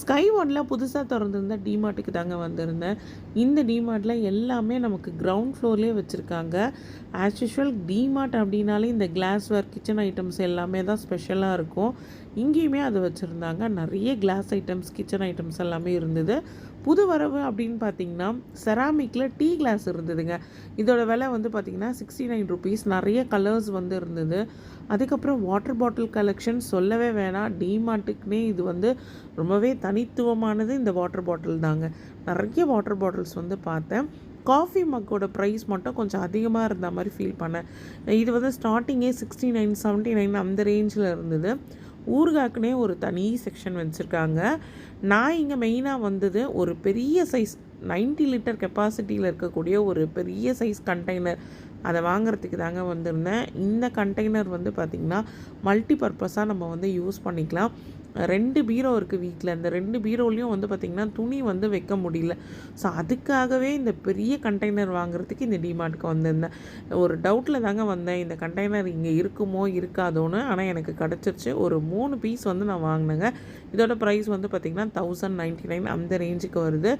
Sky ஒன்லாம் புதுசாக திறந்துருந்த டிமார்ட்டுக்கு தாங்க வந்திருந்தேன். இந்த டிமார்ட்டில் எல்லாமே நமக்கு கிரவுண்ட் ஃப்ளோர்லேயே வச்சுருக்காங்க. ஆஸ் யூஷுவல் டிமார்ட் அப்படின்னாலே இந்த கிளாஸ்வேர் கிச்சன் ஐட்டம்ஸ் எல்லாமே தான் ஸ்பெஷலாக இருக்கும். இங்கேயுமே அது வச்சுருந்தாங்க. நிறைய கிளாஸ் ஐட்டம்ஸ் கிச்சன் ஐட்டம்ஸ் எல்லாமே இருந்தது. புது வரவு அப்படின்னு பார்த்தீங்கன்னா செராமிக்கில் டீ கிளாஸ் இருந்ததுங்க. இதோட விலை வந்து பார்த்திங்கன்னா சிக்ஸ்டி நைன் ருபீஸ் நிறைய கலர்ஸ் வந்து இருந்தது. அதுக்கப்புறம் வாட்டர் பாட்டில் கலெக்ஷன் சொல்லவே வேணாம். டிமார்ட்டுக்குனே இது வந்து ரொம்பவே தனித்துவமானது இந்த வாட்டர் பாட்டில் தாங்க. நிறைய வாட்டர் பாட்டில்ஸ் வந்து பார்த்தேன். காஃபி மக்கோட ப்ரைஸ் மட்டும் கொஞ்சம் அதிகமாக இருந்த மாதிரி ஃபீல் பண்ணேன். இது வந்து ஸ்டார்டிங்கே சிக்ஸ்டி நைன் செவன்ட்டி நைன் அந்த ரேஞ்சில் இருந்தது. ஊறுகாக்குனே ஒரு தனி செக்ஷன் வச்சுருக்காங்க. நான் இங்கே மெயினாக வந்தது ஒரு பெரிய சைஸ் 90 லிட்டர் கெப்பாசிட்டியில் இருக்கக்கூடிய ஒரு பெரிய சைஸ் கண்டெய்னர் அதை வாங்குறதுக்கு தாங்க வந்திருந்தேன். இந்த கண்டெய்னர் வந்து பார்த்திங்கன்னா மல்டி பர்பஸாக நம்ம வந்து யூஸ் பண்ணிக்கலாம். ரெண்டு பீரோ இருக்குது வீட்டில் இந்த ரெண்டு பீரோலையும் வந்து பார்த்திங்கன்னா துணி வந்து வைக்க முடியல. ஸோ அதுக்காகவே இந்த பெரிய கண்டெய்னர் வாங்குறதுக்கு இந்த டிமார்ட்க்கு வந்திருந்தேன். ஒரு டவுட்டில் தாங்க வந்தேன். இந்த கண்டெய்னர் இங்கே இருக்குமோ இருக்காதோன்னு. ஆனால் எனக்கு கிடச்சிருச்சு. ஒரு மூணு பீஸ் வந்து நான் வாங்கினேங்க. இதோட ப்ரைஸ் வந்து பார்த்திங்கன்னா தௌசண்ட் நைன்ட்டி நைன் அந்த ரேஞ்சுக்கு வருது.